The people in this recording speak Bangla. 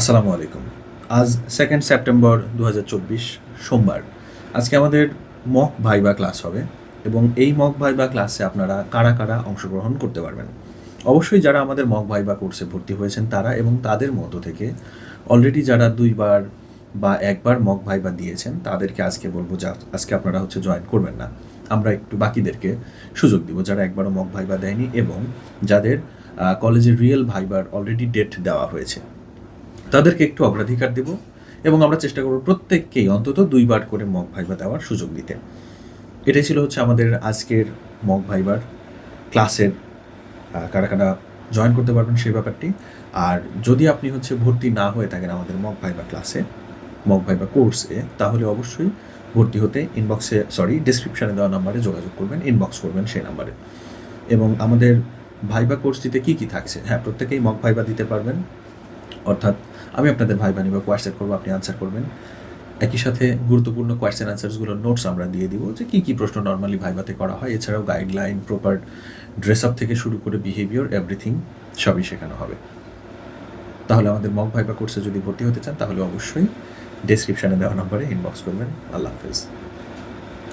আসসালামু আলাইকুম। আজ সেকেন্ড সেপ্টেম্বর দু হাজার চব্বিশ, সোমবার। আজকে আমাদের মক ভাইবা ক্লাস হবে এবং এই মক ভাইবা ক্লাসে আপনারা কারা কারা অংশগ্রহণ করতে পারবেন? অবশ্যই যারা আমাদের মক ভাইবা কোর্সে ভর্তি হয়েছেন তারা এবং তাদের মতো থেকে অলরেডি যারা দুইবার বা একবার মক ভাইবা দিয়েছেন, তাদেরকে আজকে বলব যা আজকে আপনারা হচ্ছে জয়েন করবেন না। আমরা একটু বাকিদেরকে সুযোগ দিব যারা একবারও মক ভাইবা দেয়নি এবং যাদের কলেজের রিয়েল ভাইবার অলরেডি ডেট দেওয়া হয়েছে। তাদেরকে একটু অগ্রাধিকার দেব এবং আমরা চেষ্টা করব প্রত্যেককেই অন্তত দুইবার করে মক ভাইবা দেওয়ার সুযোগ দিতে। এটাই ছিল হচ্ছে আমাদের আজকের মগ ভাইবার ক্লাসের কারা কারা জয়েন করতে পারবেন সেই ব্যাপারটি। আর যদি আপনি হচ্ছে ভর্তি না হয়ে থাকেন আমাদের মক ভাইবা ক্লাসে মগ ভাইবা কোর্সে তাহলে অবশ্যই ভর্তি হতে ইনবক্সে সরি ডিসক্রিপশানে দেওয়া নাম্বারে যোগাযোগ করবেন ইনবক্স করবেন সেই নাম্বারে এবং আমাদের ভাইবা কোর্সটিতে কী কী থাকছে? হ্যাঁ প্রত্যেকেই মক ভাইবা দিতে পারবেন। অর্থাৎ আমি আপনাদের ভাই বানি বা করব, আপনি আনসার করবেন। একই সাথে গুরুত্বপূর্ণ কোয়েশ্চেন আনসারসগুলোর নোটস আমরা দিয়ে দিব যে কী কী প্রশ্ন নর্মালি ভাইবাতে করা হয়। এছাড়াও গাইডলাইন প্রপার ড্রেস আপ থেকে শুরু করে বিহেভিয়ার এভরিথিং সবই শেখানো হবে। তাহলে আমাদের মক ভাইবা কোর্সে যদি ভর্তি হতে চান, তাহলে অবশ্যই ডেসক্রিপশানে দেওয়া নম্বরে ইনবক্স করবেন। আল্লাহ হাফেজ।